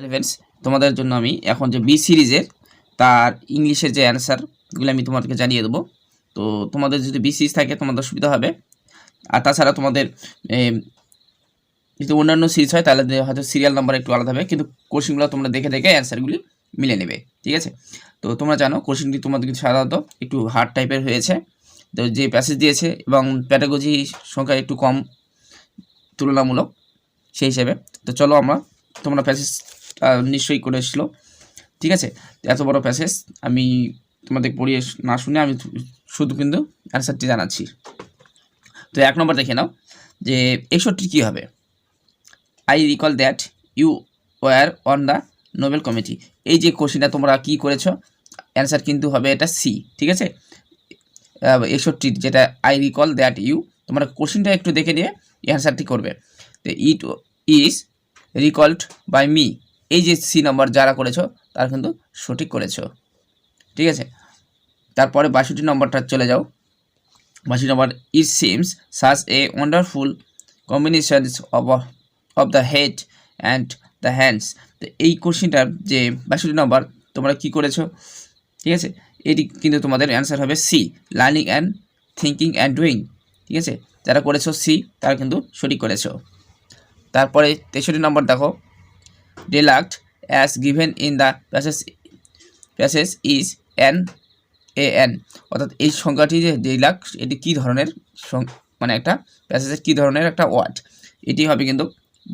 Friends তোমাদের জন্য আমি এখন যে বি সিরিজের তার ইংলিশের যে অ্যান্সারগুলো আমি তোমাদেরকে জানিয়ে দেবো। তো তোমাদের যদি বি সিরিজ থাকে তোমাদের সুবিধা হবে। আর তাছাড়া তোমাদের যদি অন্যান্য সিরিজ হয় তাহলে হয়তো সিরিয়াল নাম্বার একটু আলাদা হবে। কিন্তু কোশ্চেনগুলো তোমরা দেখে দেখে অ্যান্সারগুলি মিলে নেবে। ঠিক আছে? তো তোমরা জানো কোশ্চেনটি তোমাদের কিন্তু সাধারণত একটু হার্ড টাইপের হয়েছে। তো যে প্যাসেজ দিয়েছে এবং প্যাটাগজি সংখ্যা একটু কম তুলনামূলক সেই হিসেবে। তো চলো আমরা তোমরা প্যাসেজ নিশ্চয়ই করে এসেছিল ঠিক আছে? এত বড় প্যাসেজ, আমি তোমাদের পড়িয়ে না শুনে আমি শুধু কিন্তু অ্যান্সারটি জানাচ্ছি। তো এক নম্বর দেখে নাও যে একষট্টি কী হবে? I recall that you were on the Nobel committee এই যে কোশ্চিনটা তোমরা কি করেছ, অ্যান্সার কিন্তু হবে এটা সি ঠিক আছে? একষট্টি যেটা আই রিকল দ্যাট ইউ তোমরা কোশ্চিনটা একটু দেখে নিয়ে অ্যান্সারটি করবে। তো it is recalled by me এই যে সি নাম্বার যারা করেছ, তারা কিন্তু সঠিক করেছ। ঠিক আছে? তারপরে বাষট্টি নম্বরটা চলে যাও। বাষট্টি নম্বর it seems as a wonderful combinations of of the head and the hands তো এই কোশ্চেনটার যে বাষট্টি নম্বর, তোমরা কি করেছ? ঠিক আছে? এটি কিন্তু তোমাদের অ্যান্সার হবে C learning and thinking and doing ঠিক আছে? যারা করেছ সি তারা কিন্তু সঠিক করেছ। তারপরে তেষট্টি নম্বর দেখো। Delight as given in the passage passage is N A N অর্থাৎ এই সংখ্যাটি যে ডিলাক্ট এটি কী ধরনের মানে একটা প্যাসেজের কী ধরনের একটা ওয়ার্ড এটি হবে কিন্তু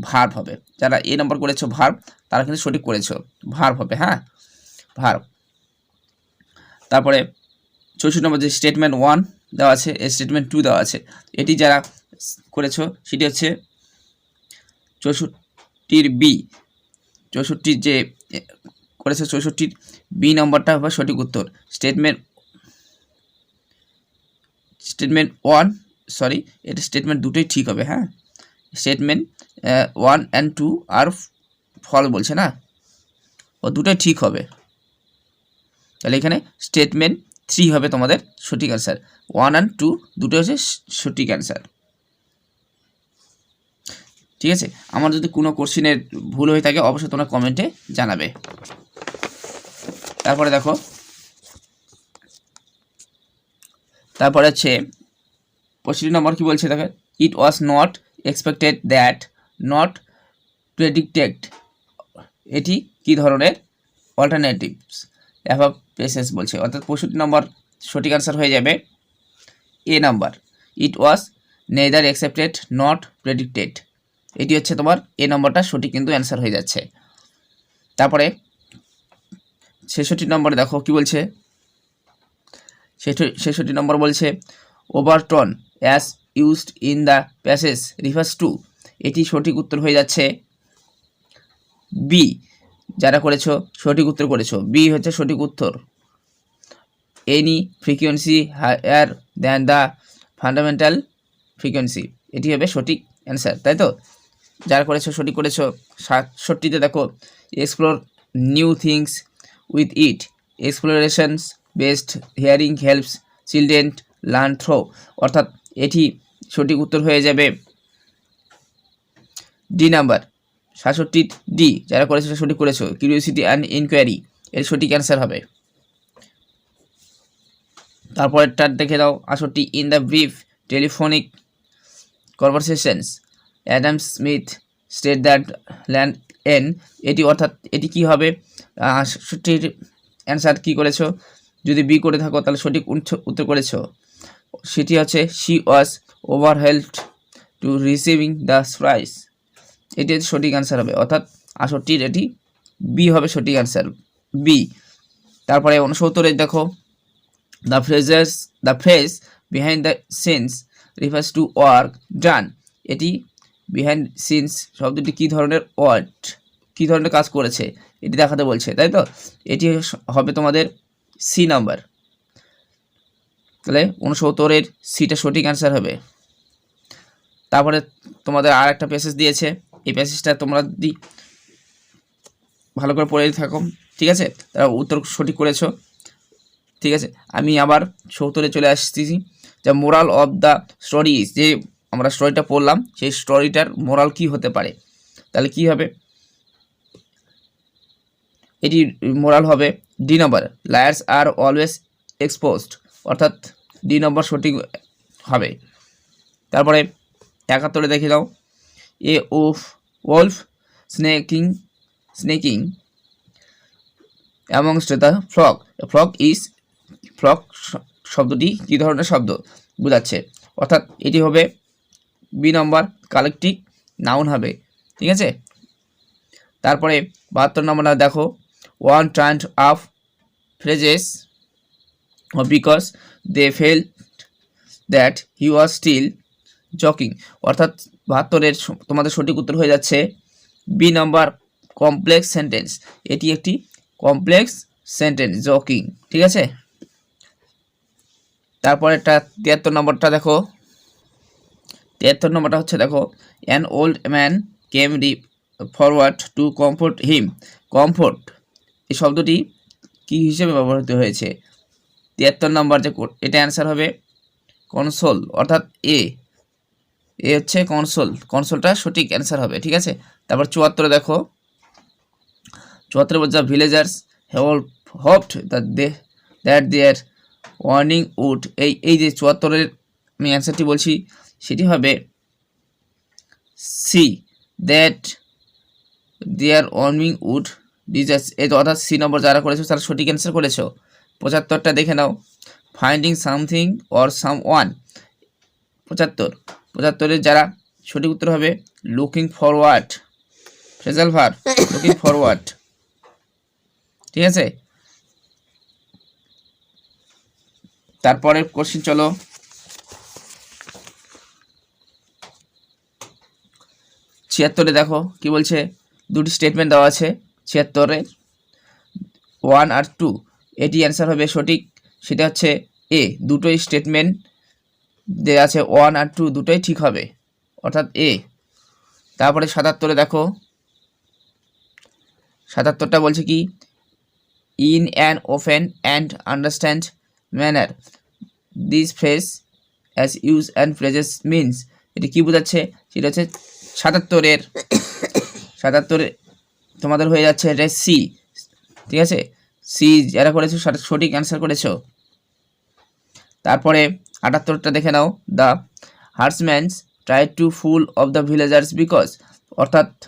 ভার্ব হবে। যারা এ নম্বর করেছ ভার্ব তারা কিন্তু সঠিক করেছ। ভার্ব হবে হ্যাঁ? ভার্ব তারপরে চৌষট্টি নম্বর যে স্টেটমেন্ট ওয়ান দেওয়া আছে স্টেটমেন্ট টু দেওয়া আছে, এটি যারা করেছ, সেটি হচ্ছে চৌষট্টির বি চৌষট্টির যে করেছে চৌষট্টির বি নম্বরটা হবে সঠিক উত্তর। স্টেটমেন্ট স্টেটমেন্ট ওয়ান সরি এটা স্টেটমেন্ট দুটোই ঠিক হবে হ্যাঁ? স্টেটমেন্ট ওয়ান অ্যান্ড টু আর ফল বলছে না? ও দুটোই ঠিক হবে। তাহলে এখানে স্টেটমেন্ট থ্রি হবে তোমাদের সঠিক অ্যান্সার ওয়ান অ্যান্ড টু দুটোই হচ্ছে সঠিক অ্যান্সার ঠিক আছে? আমার যদি কোনো কোশ্চেনের ভুল হয়ে থাকে, অবশ্যই তোমরা কমেন্টে জানাবে। তারপরে দেখো। তারপরে হচ্ছে পঁয়ষট্টি নম্বর কি বলছে দেখো? It was not expected that not predicted এটি কি ধরনের? অল্টারনেটিভস অ্যাভাব প্লেসেস বলছে। অর্থাৎ পঁয়ষট্টি নম্বর সঠিক আনসার হয়ে যাবে A number it was neither accepted not predicted এটি হচ্ছে তোমার এ নম্বরটা, সঠিক কিন্তু অ্যান্সার হয়ে যাচ্ছে। তারপরে ছেষট্টি নম্বরে দেখো কি বলছে? ছেষট্টি- নম্বর বলছে overtone as used in the passage refers to এটি সঠিক উত্তর হয়ে যাচ্ছে বি যারা করেছ, সঠিক উত্তর করেছ। বি হচ্ছে সঠিক উত্তর। Any frequency higher than the fundamental frequency এটি হবে সঠিক অ্যান্সার তাই তো? যারা করেছ, সঠিক করেছ, সাতষট্টিতে দেখো explore new things with it explorations best hearing helps children learn through অর্থাৎ এটি সঠিক উত্তর হয়ে যাবে ডি নাম্বার সাতষট্টি ডি যারা করেছ সঠিক করেছ কিউরিওসিটি অ্যান্ড ইনকোয়ারি এর সঠিক অ্যান্সার হবে। তারপরেরটার দেখে দাও আষট্টি in the brief telephonic conversations Adam Smith state that land N, এটি অর্থাৎ এটি কি হবে? আষট্টির অ্যান্সার কি করেছ? যদি বি করে থাকো, তাহলে সঠিক উত্ত- উত্তর করেছ। সেটি হচ্ছে she was overwhelmed to receiving the prize এটি হচ্ছে সঠিক অ্যান্সার হবে। অর্থাৎ আষট্টির এটি বি হবে সঠিক অ্যান্সার বি তারপরে উনসত্তরে দেখো the phrases the phrase behind the scenes refers to work done এটি বিহাইন্ড সিনস শব্দটি কী ধরনের ওয়ার্ড কী ধরনের কাজ করেছে, এটি দেখাতে বলছে, তাই তো? এটি হবে তোমাদের সি নাম্বার তাহলে উনসত্তরের সিটা সঠিক অ্যান্সার হবে। তারপরে তোমাদের আর একটা প্যাসেজ দিয়েছে, এই প্যাসেজটা তোমরা যদি ভালো করে পড়ে থাকো, ঠিক আছে? তারা উত্তর সঠিক করেছ, ঠিক আছে? আমি আবার সত্তরে চলে আসতেছি। যা মোরাল অফ দ্য স্টোরি যে আমরা স্টোরিটা পড়লাম, সেই স্টোরিটার মোরাল কি হতে পারে? তাহলে কি হবে? এটি মোরাল হবে D number liars are always exposed অর্থাৎ ডি নম্বর সঠিক হবে। তারপরে একাত্তরে দেখে দাও a of wolf sneaking sneaking amongst the flock flock is flock শব্দটি কী ধরনের শব্দ? বোঝাচ্ছে। অর্থাৎ এটি হবে বি নম্বর কালেকটিভ নাউন হবে, ঠিক আছে? তারপরে বাহাত্তর নম্বরটা দেখো one trend of phrases because they fell that he was still joking অর্থাৎ বাহাত্তরের তোমাদের সঠিক উত্তর হয়ে যাচ্ছে বি নম্বর কমপ্লেক্স সেন্টেন্স এটি একটি কমপ্লেক্স সেন্টেন্স জকিং ঠিক আছে? তারপর একটা তিয়াত্তর নম্বরটা দেখো তিয়াত্তর নম্বরটা হচ্ছে, দেখো an old man came re forward to comfort him comfort এই শব্দটি কী হিসেবে ব্যবহৃত হয়েছে? তিয়াত্তর নম্বর যে এটা অ্যান্সার হবে কনসোল অর্থাৎ এ এ হচ্ছে কনসোল কনসোলটা সঠিক অ্যান্সার হবে, ঠিক আছে? তারপর চুয়াত্তরে দেখো, চুয়াত্তরে বলছে villagers hoped that they that their warning would এই এই যে চুয়াত্তরের আমি অ্যান্সারটি বলছি সেটি হবে C that their warming would desires এই তো অর্থাৎ সি নম্বর যারা করেছ, তারা সঠিক অ্যান্সার করেছ। পঁচাত্তরটা দেখে নাও। Finding something or some one পঁচাত্তর পঁচাত্তরের যারা সঠিক উত্তর হবে looking forward phrasal verb looking forward ঠিক আছে? তারপরের কোশ্চিন চলো। ছিয়াত্তরে দেখো, কি বলছে? দুটি স্টেটমেন্ট দেওয়া আছে, ছিয়াত্তরে। ওয়ান আর টু এটি অ্যান্সার হবে সঠিক। সেটা হচ্ছে এ দুটোই স্টেটমেন্ট যে আছে ওয়ান আর টু দুটোই ঠিক হবে। অর্থাৎ এ তারপরে সাতাত্তরে দেখো, সাতাত্তরটা বলছে কি? In an open and understand manner this phrase as use and phrases means এটি কী বোঝাচ্ছে? সেটা হচ্ছে সাতাত্তরের, সাতাত্তরে তোমাদের হয়ে যাচ্ছে এটা সি, ঠিক আছে? সি যারা করেছ সঠিক- অ্যান্সার করেছ। তারপরে আটাত্তরটা দেখে নাও the horsemen's try to fool of the villagers because অর্থাৎ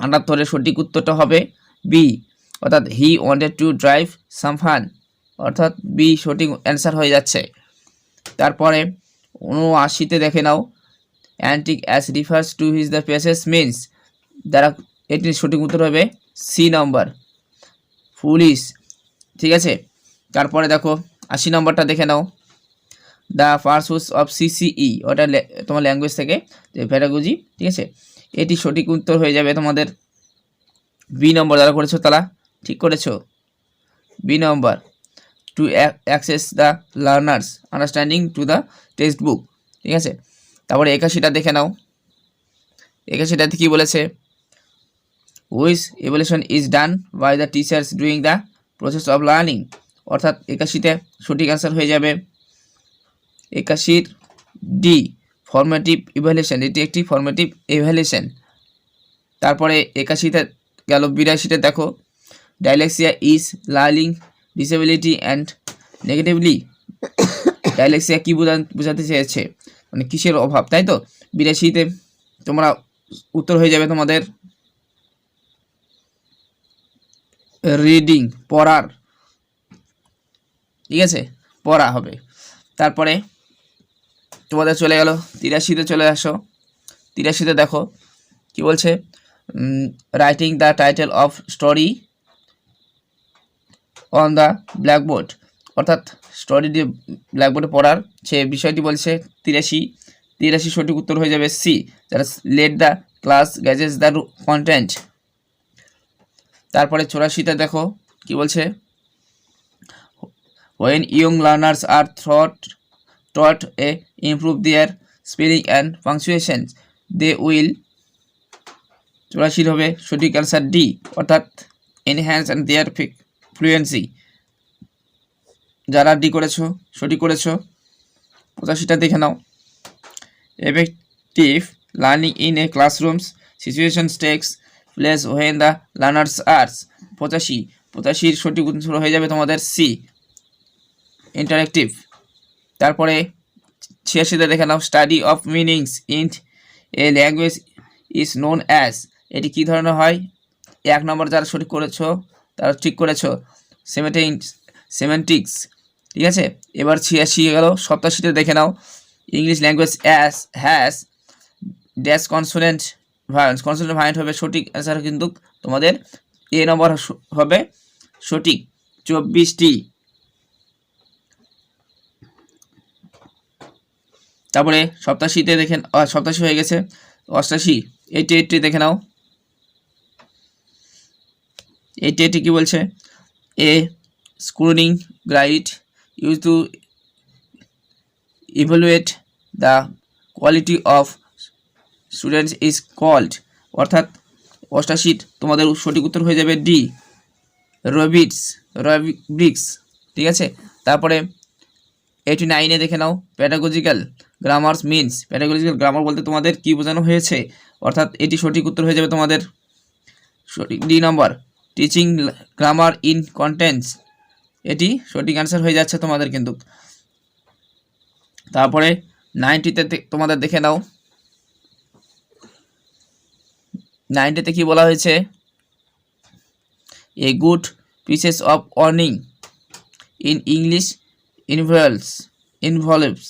আটাত্তরের সঠিক উত্তরটা হবে বি অর্থাৎ he wanted to drive some অর্থাৎ বি সঠিক অ্যান্সার হয়ে যাচ্ছে। তারপরে উনআশিতে দেখে নাও antic as refers to his the paces means দ্বারা এটির সঠিক উত্তর হবে সি নম্বর পুলিশ ঠিক আছে? তারপরে দেখো, আশি নম্বরটা দেখে নাও। দ্য পার্সুস অফ সিসিই ওটা তোমার ল্যাঙ্গুয়েজ থেকে, যে প্যারাগজি ঠিক আছে? এটি সঠিক উত্তর হয়ে যাবে তোমাদের। বি নম্বর যারা করেছ তারা ঠিক করেছ? B number to access the learners understanding to the text book ঠিক আছে? তারপরে একাশিটা দেখে নাও। একাশিটাতে কী বলেছে? Which evolution is done by the teachers doing the process of learning অর্থাৎ একাশিতে সঠিক অ্যান্সার হয়ে যাবে। একাশির ডি ফর্মেটিভ ইভ্যালুয়েশন এটি একটি ফর্মেটিভ ইভ্যালুয়েশন তারপরে একাশিতে গেল, বিরাশিতে দেখো dyslexia is learning disability and negatively dyslexia কী বোঝা বোঝাতে চেয়েছে? মানে কিসের অভাব, তাই তো? বিরাশিতে তোমরা উত্তর হয়ে যাবে তোমাদের। রিডিং, পড়ার। ঠিক আছে? পড়া হবে। তারপরে তোমাদের চলে গেল, তিরাশিতে চলে আসো। তিরাশিতে দেখো, কি বলছে? Writing the title of story on the blackboard অর্থাৎ স্টোরি দিয়ে ব্ল্যাকবোর্ডে পড়ার সে বিষয়টি বলছে, তিরাশি তিরাশি সঠিক উত্তর হয়ে যাবে সি যারা let the class gauges the content তারপরে চৌরাশিতে দেখো, কি বলছে? When young learners are taught taught a improve their spelling and punctuation they will চুরাশির হবে সঠিক অ্যান্সার ডি অর্থাৎ এনহ্যান্স অ্যান্ড দেয়ার ফ্লুয়েন্সি যারা ডি করেছ, সঠিক করেছ, পঁচাশিটা দেখে নাও। Effective learning in a classrooms situation takes place when the learners are পঁচাশি। পঁচাশির সঠিক উত্তর হয়ে যাবে তোমাদের সি ইন্টারেক্টিভ তারপরে ছিয়াশিতে দেখে নাও study of meanings in a language is known as এটি কী ধরনের হয়? এক নম্বর যারা সঠিক করেছ, তারা ঠিক করেছ। সেমেটিং সেমেন্টিক্স ঠিক আছে? এবার ছিয়াশি গেল। সপ্তাশিতে দেখে নাও। English language as has dash consonant violence consonant violent হবে সঠিক অ্যান্সার কিন্তু তোমাদের এ নম্বর হবে সঠিক। চব্বিশটি। তারপরে সপ্তাশিতে আহ, সপ্তাশি হয়ে গেছে। অষ্টাশি। এইটি এইটটি দেখে নাও। এইটি এইটি কী বলছে? A screening grade use to evaluate the quality of students is called অর্থাৎ অষ্টাশি তোমাদের সঠিক উত্তর হয়ে যাবে ডি রবিটস রবিক্স ঠিক আছে? তারপরে এইটি নাইনে দেখে নাও pedagogical grammars means pedagogical grammar বলতে তোমাদের কি বোঝানো হয়েছে? অর্থাৎ এটি সঠিক উত্তর হয়ে যাবে তোমাদের, সঠিক D number teaching grammar in contents এটি সঠিক অ্যান্সার হয়ে যাচ্ছে তোমাদের কিন্তু। তারপরে নাইনটিতে তোমাদের দেখে নাও। নাইনটিতে কি বলা হয়েছে? A good pieces of earning in English involves involves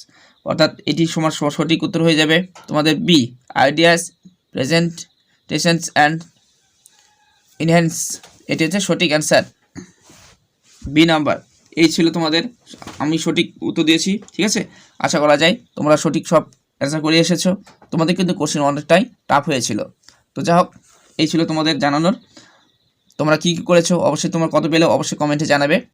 অর্থাৎ এটি সমাজ সঠিক উত্তর হয়ে যাবে। তোমাদের B ideas presentations and enhance এটি হচ্ছে সঠিক অ্যান্সার বি নাম্বার এই ছিল তোমাদের, আমি সঠিক উত্তর দিয়েছি, ঠিক আছে? আশা করা যায় তোমরা সঠিক সব অ্যান্সার করে এসেছ। তোমাদের কিন্তু কোশ্চেন অনেকটাই টাফ হয়েছিল। তো যাই হোক, এই ছিল তোমাদের জানানোর। তোমরা কী কী করেছ? অবশ্যই তোমার কত পেলে, অবশ্যই কমেন্টে জানাবে।